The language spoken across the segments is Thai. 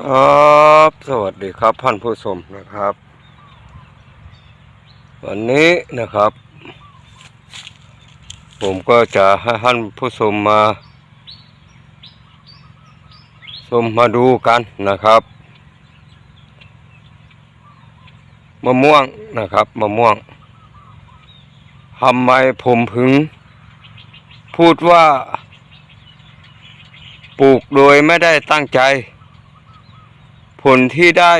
ครับสวัสดีครับท่านผู้ชมนะครับ วันนี้นะครับ ผมก็จะให้ท่านผู้ชมมาชมมาดูกันนะครับมะม่วงนะครับมะม่วงทำไมผมถึงพูดว่า ปลูกโดยไม่ได้ตั้งใจ ผลที่ได้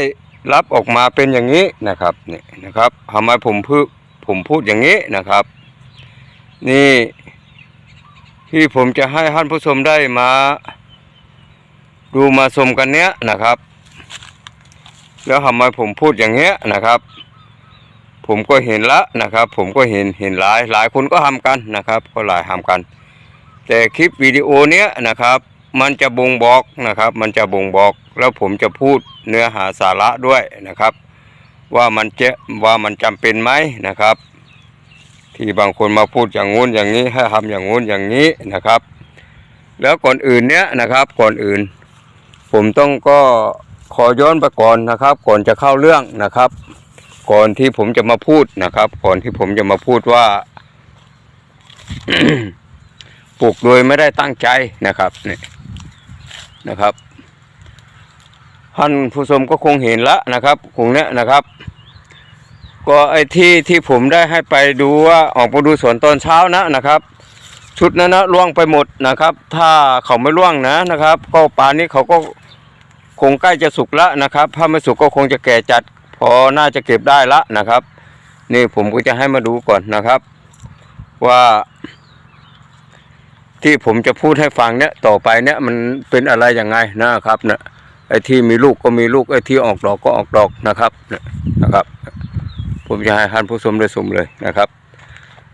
รับออกมาเป็นอย่างนี้นะครับนี่นะครับทำไมผมพูดผมพูดอย่างนี้นะครับ นี่ที่ผมจะให้ท่านผู้ชมได้มา ดูมาชมกันเนี้ยนะครับ แล้วทำไมผมพูดอย่างเงี้ยนะครับ ผมก็เห็นละนะครับ ผมก็เห็นเห็นหลายหลายคนก็ทำกันนะครับ ก็หลายทำกัน แต่คลิปวิดีโอเนี้ยนะครับ มันจะบ่งบอกนะครับ มันจะบ่งบอก แล้วผมจะพูดเนื้อหาสาระด้วยนะครับ ว่ามันเจะว่ามันจำเป็นไหมนะครับ ที่บางคนมาพูดอย่างงู้นอย่างนี้ให้ทำอย่างงู้นอย่างนี้นะครับ แล้วก่อนอื่นเนี้ยนะครับก่อนอื่น ผมต้องก็ขอย้อนไปก่อนนะครับ ก่อนจะเข้าเรื่องนะครับ ก่อนที่ผมจะมาพูดนะครับ ก่อนที่ผมจะมาพูดว่าปลูกโดยไม่ได้ตั้งใจนะครับนี่นะครับ ท่านผู้ชมก็คงเห็นละนะครับคงเนี้ยนะครับ ก็ไอ้ที่ที่ผมได้ให้ไปดูว่าออกมาดูสวนตอนเช้านะนะครับ ชุดนั้นนะล่วงไปหมดนะครับ ถ้าเขาไม่ล่วงนะนะครับ ก็ป่านนี้เขาก็คงใกล้จะสุกล้วนะครับ ถ้าไม่สุกก็คงจะแก่จัด พอน่าจะเก็บได้ละนะครับ นี่ผมก็จะให้มาดูก่อนนะครับ ว่า ที่ผมจะพูดให้ฟังเนี่ยต่อไปเนี่ยมันเป็นอะไรยังไงนะครับเนี่ย ไอ้ที่มีลูกก็มีลูกไอ้ที่ออกดอกก็ออกดอกนะครับนะครับ ผมจะให้ท่านผู้ชมได้ชมเลยนะครับ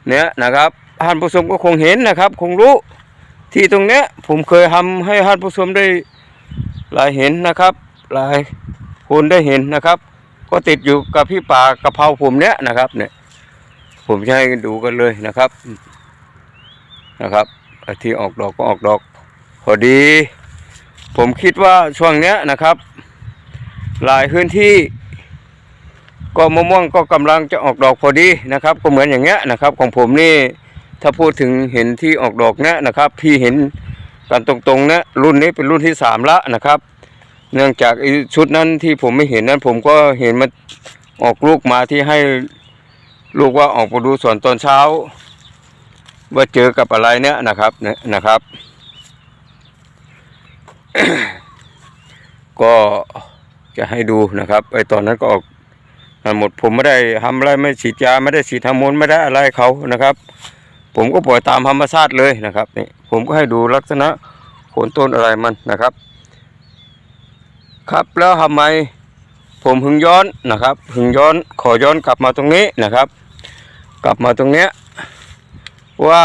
เนี่ยนะครับท่านผู้ชมก็คงเห็นนะครับ คงรู้ที่ตรงเนี้ยผมเคยทำให้ท่านผู้ชมได้หลายเห็นนะครับ หลายคนได้เห็นนะครับ ก็ติดอยู่กับพี่ป่ากระเพราผมเนี้ยนะครับเนี่ย ผมจะให้ดูกันเลยนะครับนะครับไอ้ที่ออกดอกก็ออกดอก พอดี ผมคิดว่าช่วงเนี้ยนะครับ หลายพื้นที่ ก็มะม่วงก็กำลังจะออกดอกพอดีนะครับ ก็เหมือนอย่างเงี้ยนะครับ ของผมนี่ถ้าพูดถึงเห็นที่ออกดอกเนี้ยนะครับ พี่เห็นกันตรงๆเนี้ยรุ่นนี้เป็นรุ่นที่สามละนะครับ เนื่องจากชุดนั้นที่ผมไม่เห็นนั้นผมก็เห็นมันออกลูกมาที่ให้ลูกว่าออกมาดูสวนตอนเช้า ว่าเจอกับอะไรเนี่ยนะครับเนี่ยนะครับ ก็จะให้ดูนะครับไอตอนนั้นก็ออกหมดผมไม่ได้ทำอะไรไม่ฉีดยาไม่ได้ฉีดฮอร์โมนไม่ได้อะไรเขานะครับ ผมก็ปล่อยตามธรรมชาติเลยนะครับนี่ผมก็ให้ดูลักษณะโคนต้นอะไรมันนะครับ ครับแล้วทำไมผมหึงย้อนนะครับหึงย้อนขอย้อนกลับมาตรงนี้นะครับ กลับมาตรงเนี้ยว่า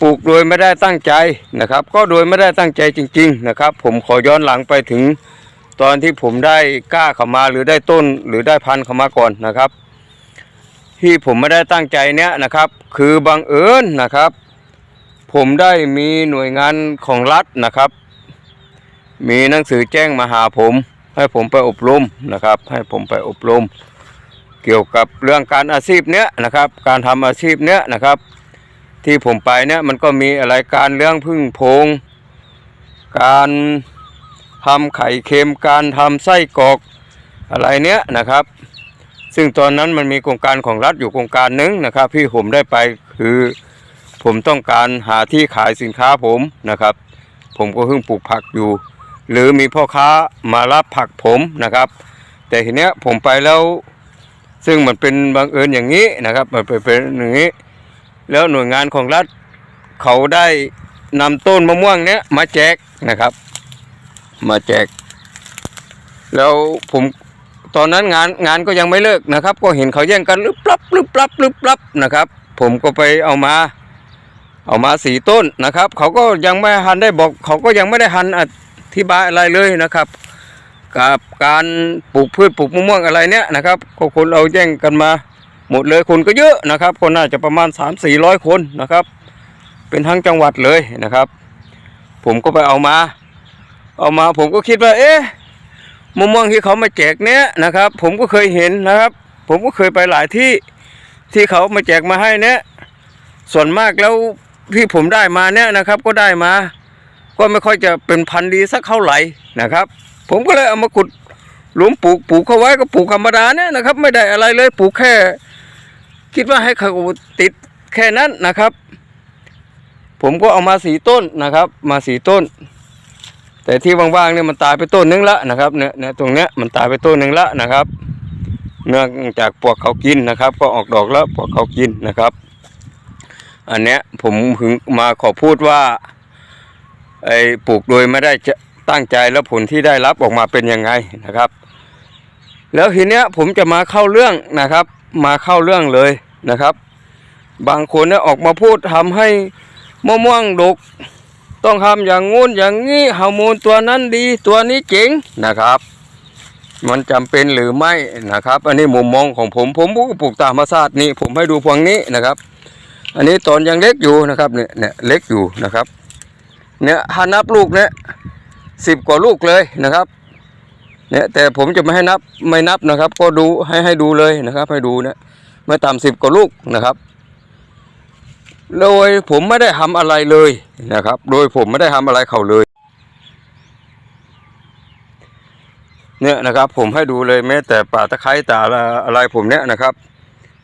ปลูกโดยไม่ได้ตั้งใจนะครับ ก็โดยไม่ได้ตั้งใจจริง ๆ นะครับ ผมขอย้อนหลังไปถึง ตอนที่ผมได้กล้าเข้ามาหรือได้ต้นหรือได้พันเข้ามาก่อนนะครับ ที่ผมไม่ได้ตั้งใจเนี้ยนะครับ คือบังเอิญนะครับ ผมได้มีหน่วยงานของรัฐนะครับ มีหนังสือแจ้งมาหาผม ให้ผมไปอบรมนะครับ ให้ผมไปอบรม เกี่ยวกับเรื่องการอาชีพเนี้ยนะครับ การทำอาชีพเนี้ยนะครับ ที่ผมไปเนี้ยมันก็มีอะไรการเลี้ยงพึ่งโพง การทำไข่เค็มการทำไส้กรอกอะไรเนี้ยนะครับ ซึ่งตอนนั้นมันมีโครงการของรัฐอยู่โครงการหนึงนะครับ ที่ผมได้ไปคือผมต้องการหาที่ขายสินค้าผมนะครับ ผมก็เพิ่งปลูกผักอยู่ หรือมีพ่อค้ามารับผักผมนะครับ แต่ทีเนี้ยผมไปแล้ว ซึ่งมันเป็นบังเอิญอย่างนี้นะครับ มันเป็นเป็นอย่างนี้ แล้วหน่วยงานของรัฐเขาได้นำต้นมะม่วงเนี้ยมาแจกนะครับ มาแจก แล้วผมตอนนั้นงานงานก็ยังไม่เลิกนะครับ ก็เห็นเขาแย่งกันลึบลับลึบลับลึบลับนะครับ ผมก็ไปเอามา เอามาสีต้นนะครับ เขาก็ยังไม่ทันได้บอก เขาก็ยังไม่ได้ทันอธิบายอะไรเลยนะครับ กับการปลูกพืชปลูกมะม่วงอะไรเนี้ยนะครับก็คนเอาแย่งกันมา หมดเลยคนก็เยอะนะครับ คนน่าจะประมาณ 3 4 0 0 คนนะครับ เป็นทั้งจังหวัดเลยนะครับ ผมก็ไปเอามา เอามาผมก็คิดว่า เอ๊ะมะม่วงที่เขามาแจกเนี้ยนะครับ ผมก็เคยเห็นนะครับ ผมก็เคยไปหลายที่ที่เขามาแจกมาให้เนี้ยส่วนมากแล้วที่ผมได้มาเนี้ยนะครับ ก็ได้มา ก็ไม่ค่อยจะเป็นพันธุ์ดีสักเท่าไหร่นะครับ ผมก็เลยเอามาขุดหลุมปลูกปลูกเขาไว้ก็ปลูกธรรมดาเนี่ยนะครับ ไม่ได้อะไรเลยปลูกแค่ คิดว่าให้เขาติดแค่นั้นนะครับ ผมก็เอามาสีต้นนะครับ มาสีต้น แต่ที่ว่างๆเนี่ยมันตายไปต้นนึงละนะครับเนี่ยเนี่ยตรงเนี้ยมันตายไปต้นหนึ่งละนะครับ เนื่องจากปวกเขากินนะครับ ก็ออกดอกแล้วปวกเขากินนะครับ อันเนี้ยผมถึงมาขอพูดว่าไอ้ปลูกโดยไม่ได้จะตั้งใจแล้วผลที่ได้รับออกมาเป็นยังไงนะครับ แล้วทีเนี้ยผมจะมาเข้าเรื่องนะครับ มาเข้าเรื่องเลยนะครับ บางคนเนี่ยออกมาพูดทำให้มะม่วงดก ต้องทำอย่างงู้นอย่างนี้ฮอร์โมนตัวนั้นดีตัวนี้เจ๋งนะครับ มันจำเป็นหรือไม่นะครับ อันนี้มุมมองของผมผมปลูกตามธรรมชาตินี่ผมให้ดูพวงนี้นะครับ อันนี้ตอนยังเล็กอยู่นะครับเนี่ยเนี่ยเล็กอยู่นะครับ เนี่ยถ้านับลูกเนี่ยสิบกว่าลูกเลยนะครับ เนี่ยแต่ผมจะไม่ให้นับไม่นับนะครับ ก็ดูให้ให้ดูเลยนะครับ ให้ดูเนี่ยไม่ต่ำสิบกว่าลูกนะครับ โดยผมไม่ได้ทำอะไรเลยนะครับ โดยผมไม่ได้ทำอะไรเขาเลย เนี่ยนะครับ ผมให้ดูเลยแม้แต่ป่าตะไคร้ตาอะไรผมเนี่ยนะครับ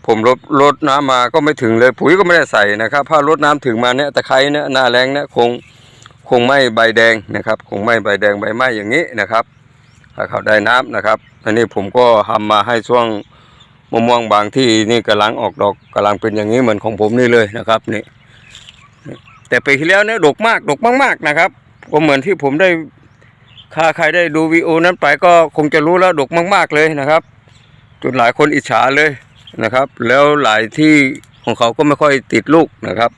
ผมลดลดน้ำมาก็ไม่ถึงเลยปุ๋ยก็ไม่ได้ใส่นะครับถ้าลดน้ำถึงมาเนี่ยตะไคร้เนี่ยหน้าแรงเนี่ยคงคงไม่ใบแดงนะครับ คงไม่ใบแดงใบไหม้อย่างนี้นะครับ ถ้าเขาได้น้ำนะครับอันนี้ผมก็ทำมาให้ช่วงมะม่วงบางที่นี่กำลังออกดอกกำลังเป็นอย่างนี้เหมือนของผมนี่เลยนะครับนี่นี่แต่ปีที่แล้วเนี่ยดกมากดกมากๆนะครับ ก็เหมือนที่ผมได้ถ้าใครได้ดูวีโอนั้นไปก็คงจะรู้แล้วดกมาก ๆเลยนะครับจนหลายคนอิจฉาเลยนะครับ แล้วหลายที่ของเขาก็ไม่ค่อยติดลูกนะครับ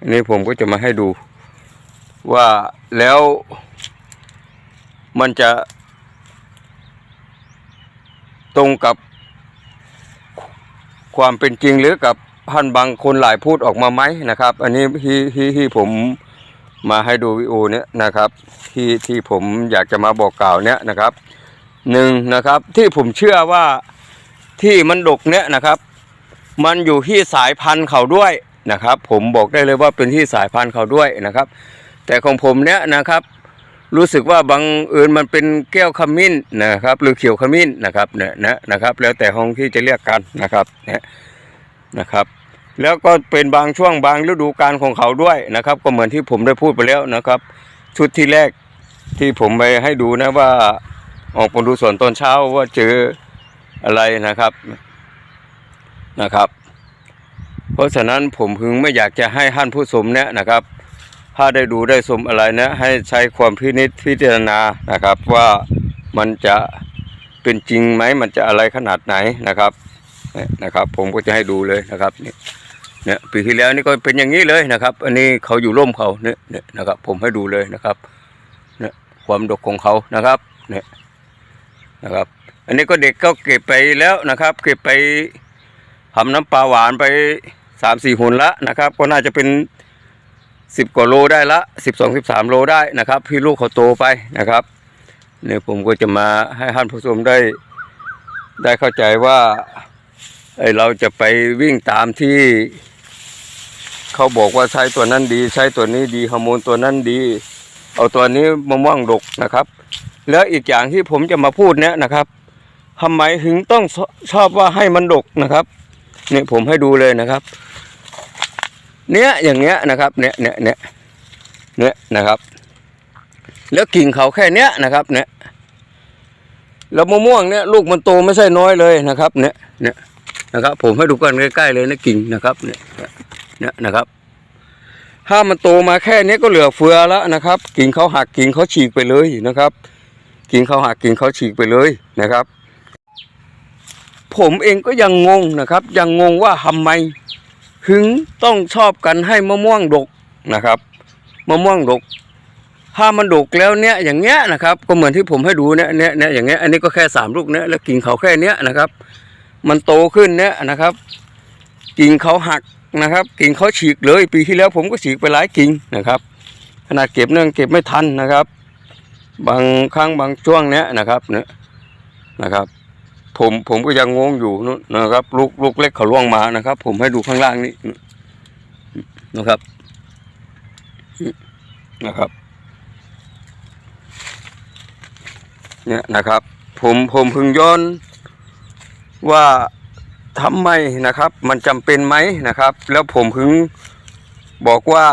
อันนี้ผมก็จะมาให้ดูว่าแล้วมันจะ ตรงกับความเป็นจริงหรือกับท่านบางคนหลายพูดออกมาไหมนะครับ อันนี้ที่ที่ที่ผมมาให้ดูวิดีโอเนี้ยนะครับ ที่ที่ผมอยากจะมาบอกกล่าวเนี้ยนะครับหนึ่งนะครับ ที่ผมเชื่อว่าที่มันดกเนี้ยนะครับ มันอยู่ที่สายพันธุ์เขาด้วยนะครับ ผมบอกได้เลยว่าเป็นที่สายพันธุ์เขาด้วยนะครับ แต่ของผมเนี้ยนะครับ รู้สึกว่าบางเอิญมันเป็นแก้วขมิ้นนะครับ หรือเขียวขมิ้นนะครับเนี่ยนะนะครับ แล้วแต่ห้องที่จะเรียกกันนะครับเนี่ยนะครับ แล้วก็เป็นบางช่วงบางฤดูกาลของเขาด้วยนะครับ ก็เหมือนที่ผมได้พูดไปแล้วนะครับ ชุดที่แรกที่ผมไปให้ดูนะว่าออกมาดูสวนตอนเช้าว่าเจออะไรนะครับนะครับ เพราะฉะนั้นผมพึงไม่อยากจะให้ท่านผู้ชมเนี่ยนะครับ ถ้าได้ดูได้ชมอะไรนะให้ใช้ความพินิจพิจารณานะครับ ว่ามันจะเป็นจริงไหมมันจะอะไรขนาดไหนนะครับนะครับ ผมก็จะให้ดูเลยนะครับนี่เนี่ยปีที่แล้วนี่ก็เป็นอย่างนี้เลยนะครับ อันนี้เขาอยู่ร่มเขาเนี่ยเนี่ยนะครับ ผมให้ดูเลยนะครับเนี่ยความดกของเขานะครับเนี่ยนะครับ อันนี้ก็เด็กก็เก็บไปแล้วนะครับ เก็บไปทำน้ำปลาหวานไปสามสี่หุ่นละนะครับ ก็น่าจะเป็น สิบกว่าโลได้ละสิบสองสิบสามโลได้นะครับพี่ลูกเขาโตไปนะครับเนี่ยผมก็จะมาให้ท่านผู้ชมได้ได้เข้าใจว่าไอเราจะไปวิ่งตามที่ เขาบอกว่าใช้ตัวนั้นดี ใช้ตัวนี้ดีฮอร์โมนตัวนั้นดี เอาตัวนี้มะม่วงดกนะครับ แล้วอีกอย่างที่ผมจะมาพูดเนี่ยนะครับทำไมถึงต้องชอบว่าให้มันดกนะครับเนี่ยผมให้ดูเลยนะครับ เนี้ยอย่างเงี้ยนะครับเนี้ยเนี้ยเนี้ยเนี้ยนะครับ แล้วกิ่งเขาแค่เนี้ยนะครับ เนี้ยแล้วมะม่วงเนี้ยลูกมันโตไม่ใช่น้อยเลยนะครับ เนี้ยเนี้ยนะครับ ผมให้ดูกันใกล้ๆเลยนะกิ่งนะครับ เนี้ยเนี้ยนะครับ ถ้ามันโตมาแค่เนี้ยก็เหลือเฟือแล้วนะครับ กิ่งเขาหักกิ่งเขาฉีกไปเลยนะครับ กิ่งเขาหักกิ่งเขาฉีกไปเลยนะครับ ผมเองก็ยังงงนะครับ ยังงงว่าทำไม ถึงต้องชอบกันให้มะม่วงดกนะครับมะม่วงดก ถ้ามันดกแล้วเนี่ยอย่างเงี้ยนะครับ ก็เหมือนที่ผมให้ดูเนี่ยเนี่ยเนี่ยอย่างเงี้ยอันนี้ก็แค่สามลูกเนี่ยแล้วกิ่งเขาแค่เนี้ยนะครับ มันโตขึ้นเนี่ยนะครับ กิ่งเขาหักนะครับ กิ่งเขาฉีกเลย ปีที่แล้วผมก็ฉีกไปหลายกิ่งนะครับ ขนาดเก็บเนื่องเก็บไม่ทันนะครับ บางครั้งบางช่วงเนี้ยนะครับเนี่ยนะครับ ผมผมก็ยังงงอยู่นู่นนะครับ ลูกลูกเล็กเขาล่วงมานะครับ ผมให้ดูข้างล่างนี้นะครับนะครับ เนี่ยนะครับ ผมผมพึงย้อนว่าทำไมนะครับ มันจำเป็นไหมนะครับ แล้วผมพึงบอกว่า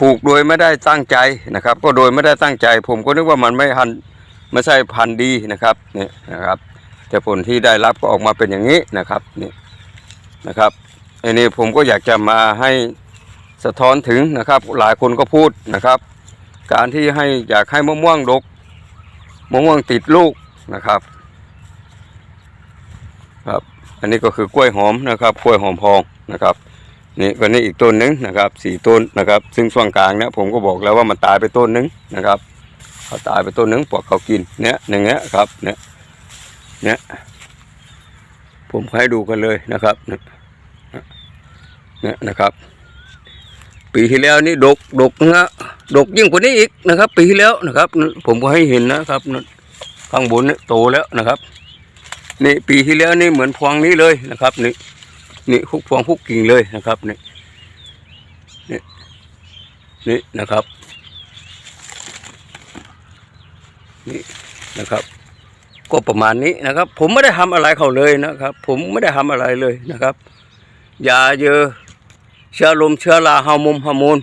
ปลูกโดยไม่ได้ตั้งใจนะครับ ก็โดยไม่ได้ตั้งใจ ผมก็นึกว่ามันไม่พันไม่ใช่พันธุ์ดีนะครับ เนี่ยนะครับ แต่ผลที่ได้รับก็ออกมาเป็นอย่างนี้นะครับนี่นะครับอันนี้ผมก็อยากจะมาให้สะท้อนถึงนะครับ หลายคนก็พูดนะครับ การที่ให้อยากให้มะม่วงดกมะม่วงติดลูกนะครับครับอันนี้ก็คือกล้วยหอมนะครับกล้วยหอมพองนะครับนี่ก็นี่อีกต้นหนึงนะครับสี่ต้นนะครับ ซึ่งช่วงกลางเนี่ยผมก็บอกแล้วว่ามันตายไปต้นหนึงนะครับเขาตายไปต้นหนึงปลวกเขากินเนี่ยอย่งเงี้ยครับเนี่ย เนี่ยผมให้ดูกันเลยนะครับเนี่ยนะครับ ปีที่แล้วนี่ดกดกนะดกยิ่งกว่านี้อีกนะครับ ปีที่แล้วนะครับ ผมก็ให้เห็นนะครับข้างบนเนี่ยโตแล้วนะครับนี่ปีที่แล้วนี่เหมือนพวงนี้เลยนะครับนี่นี่คุกพวงคุกกิ่งเลยนะครับนี่นี่นี่นะครับนี่นะครับ ก็ประมาณนี้นะครับ ผมไม่ได้ทำอะไรเขาเลยนะครับ ผมไม่ได้ทำอะไรเลยนะครับยาเยอะเชื้อลมเชื้อราฮอร์โมนฮอร์โมน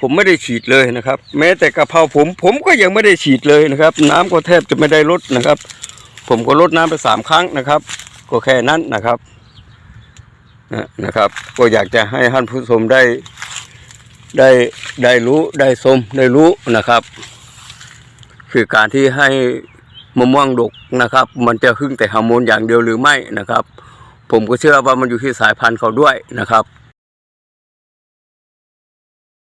ผมไม่ได้ฉีดเลยนะครับ แม้แต่กระเพราผม ผมก็ยังไม่ได้ฉีดเลยนะครับ น้ำก็แทบจะไม่ได้ลดนะครับ ผมก็ลดน้ำไปสามครั้งนะครับ ก็แค่นั้นนะครับนะนะครับ ก็อยากจะให้ท่านผู้ชมได้ได้ได้รู้ได้ชมได้รู้นะครับ คือการที่ให้ มะม่วงดกนะครับ มันจะพึ่งแต่ฮอร์โมนอย่างเดียวหรือไม่นะครับ ผมก็เชื่อว่ามันอยู่ที่สายพันธุ์เขาด้วยนะครับ